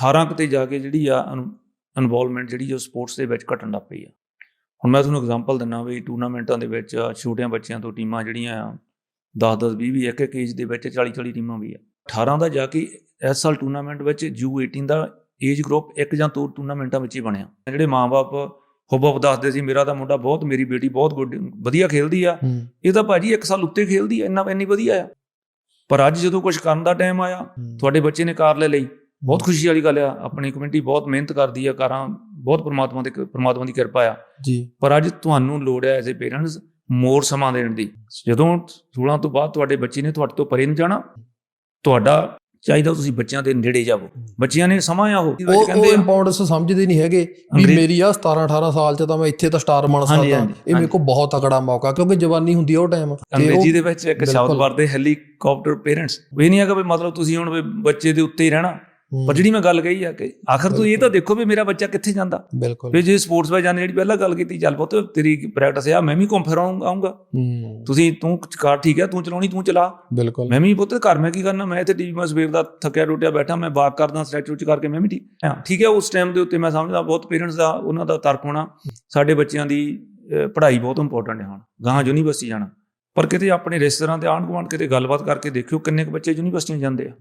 18 ਕੁ ਤੇ ਜਾ ਕੇ ਜਿਹੜੀ ਆ ਇਨਵੋਲਵਮੈਂਟ ਜਿਹੜੀ ਉਹ ਸਪੋਰਟਸ ਦੇ ਵਿੱਚ ਘਟਣ ਲੱਗ ਪਈ ਆ। ਹੁਣ ਮੈਂ ਤੁਹਾਨੂੰ ਐਗਜ਼ਾਮਪਲ ਦਿੰਨਾ ਵੀ ਟੂਰਨਾਮੈਂਟਾਂ ਦੇ ਵਿੱਚ ਛੋਟਿਆਂ ਬੱਚਿਆਂ ਤੋਂ ਟੀਮਾਂ ਜਿਹੜੀਆਂ ਆ 10 10 20 20 ਇੱਕ ਇੱਕ ਏਜ ਦੇ ਵਿੱਚ 40 40 ਟੀਮਾਂ ਵੀ ਆ। 18 ਦਾ ਜਾ ਕੇ ਇਸ ਸਾਲ ਟੂਰਨਾਮੈਂਟ ਵਿੱਚ U18 ਦਾ ਏਜ ਗਰੁੱਪ ਇੱਕ ਜਾਂ ਦੋ ਟੂਰਨਾਮੈਂਟਾਂ ਵਿੱਚ ਹੀ ਬਣਿਆ। ਜਿਹੜੇ ਮਾਪੇ ਹੁਬਬ ਦੱਸਦੇ ਸੀ ਮੇਰਾ ਤਾਂ ਮੁੰਡਾ ਬਹੁਤ ਮੇਰੀ ਬੇਟੀ ਬਹੁਤ ਗੁੱਡ ਵਧੀਆ ਖੇਲਦੀ ਆ। ਇਹ ਤਾਂ ਭਾਜੀ ਇੱਕ ਸਾਲ ਉੱਤੇ ਖੇਲਦੀ ਆ ਇੰਨਾ ਇੰਨੀ ਵਧੀਆ ਆ। ਪਰ ਅੱਜ ਜਦੋਂ ਕੁਝ ਕਰਨ ਦਾ ਟਾਈਮ ਆਇਆ ਤੁਹਾਡੇ ਬੱਚੇ ਨੇ ਕਾਰ ਲੈ ਲਈ। ਬਹੁਤ ਖੁਸ਼ੀ ਵਾਲੀ ਗੱਲ ਆ ਆਪਣੀ ਕਮਿਊਨਿਟੀ ਬਹੁਤ ਮਿਹਨਤ ਕਰਦੀ ਆ ਕਾਰਾਂ ਬਹੁਤ ਪ੍ਰਮਾਤਮਾ ਦੇ ਪ੍ਰਮਾਤਮਾ ਦੀ ਕਿਰਪਾ ਆ। ਜੀ। ਪਰ ਅੱਜ ਤੁਹਾਨੂੰ ਲੋੜ ਹੈ ਐਜ਼ ਅ ਪੇਰੈਂਟਸ ਮੋਰ ਸਮਾਂ ਦੇਣ ਦੀ। ਜਦੋਂ 16 ਤੋਂ ਬਾਅਦ ਤੁਹਾਡੇ ਬੱਚੇ ਨੇ ਤੁਹਾਡੇ ਤੋਂ ਪਰੇ ਨਹੀਂ ਜਾਣਾ ਤੁਹਾਡਾ ਚਾਹੀਦਾ ਤੁਸੀਂ ਬੱਚਿਆਂ ਦੇ ਨੇੜੇ ਜਾਵੋ। ਬੱਚਿਆਂ ਨੇ ਸਮਾਂ ਆ ਉਹ। ਉਹ ਆ, ਇੰਪੋਰਟੈਂਸ ਸਮਝਦੇ ਨਹੀਂ ਹੈਗੇ ਵੀ ਮੇਰੀ ਆ 17 18 ਸਾਲ ਚ ਤਾਂ ਮੈਂ ਇੱਥੇ ਤਾਂ ਸਟਾਰ ਬਣ ਸਕਦਾ। ਇਹ ਮੇਰੇ ਕੋਲ ਬਹੁਤ ਤਕੜਾ ਮੌਕਾ ਕਿਉਂਕਿ ਜਵਾਨੀ ਹੁੰਦੀ ਆ ਉਹ ਟਾਈਮ ਅੰਗਰੇਜ਼ੀ ਦੇ ਵਿੱਚ ਇੱਕ ਸ਼ਬਦ। ਵਰਦੇ ਹੈਲੀਕਾਪਟਰ ਪੇਰੈਂਟਸ ਇਹ ਨਹੀਂ ਹੈਗਾ ਵੀ ਮਤਲਬ ਤੁਸੀਂ ਹੁਣ ਬੱਚੇ ਦੇ ਉੱਤੇ ਹੀ ਰਹਿਣਾ। ਪਰ ਜਿਹੜੀ ਮੈਂ ਗੱਲ ਕਹੀ ਆ ਕਿ ਆਖਰ ਤੁਸੀਂ ਇਹ ਤਾਂ ਦੇਖੋ ਵੀ ਮੇਰਾ ਬੱਚਾ ਕਿੱਥੇ ਜਾਂਦਾ। ਬਿਲਕੁਲ। ਵੀ ਜੇ ਸਪੋਰਟਸ ਵਿੱਚ ਜਾਂਦੇ ਜਿਹੜੀ ਪਹਿਲਾਂ ਗੱਲ ਕੀਤੀ ਚੱਲ ਪੁੱਤ ਤੇਰੀ ਪ੍ਰੈਕਟਿਸ ਆ ਮੈਂ ਵੀ ਘੁੰਮ ਫਿਰ ਹੂੰ। ਤੁਸੀਂ ਤੂੰ ਕਾਰ ਠੀਕ ਹੈ ਤੂੰ ਚਲਾਉਣੀ ਤੂੰ ਚਲਾ। ਬਿਲਕੁਲ। ਮੈਂ ਵੀ ਪੁੱਤ ਘਰ ਮੈਂ ਕੀ ਕਰਨਾ ਮੈਂ ਇੱਥੇ ਟੀਵੀ ਮੈਂ ਸਵੇਰ ਦਾ ਥੱਕਿਆ ਟੁੱਟਿਆ ਬੈਠਾ ਮੈਂ ਵਾਕ ਕਰਦਾ ਸਟ੍ਰੈਚ ਉੱਚ ਕਰਕੇ ਮੈਂ ਵੀ ਠੀਕ ਹਾਂ ਠੀਕ ਹੈ ਉਸ ਟਾਈਮ ਦੇ ਉੱਤੇ ਮੈਂ ਸਮਝਦਾ ਬਹੁਤ ਪੇਰੈਂਟਸ ਦਾ ਉਹਨਾਂ ਦਾ ਤਰਕ ਹੋਣਾ ਸਾਡੇ ਬੱਚਿਆਂ ਦੀ ਪੜ੍ਹਾਈ ਬਹੁਤ ਇੰਪੋਰਟੈਂਟ ਹੈ ਹੁਣ। ਗਾਹਾਂ ਯੂਨੀਵਰਸਿਟੀ ਜਾਣਾ। ਪਰ ਕਿਤੇ ਆਪਣੇ ਰਿਸ਼ਤੇਦਾਰਾਂ ਤੇ ਆਂਢ ਗੁਆਂਢ ਕਿਤੇ ਗੱਲਬਾਤ ਕਰਕੇ ਦੇਖਿਓ ਕਿੰਨੇ ਕੁ ਬੱਚੇ ਯੂਨੀਵਰਸਿਟੀਆਂ ਜਾਂਦੇ ਆ।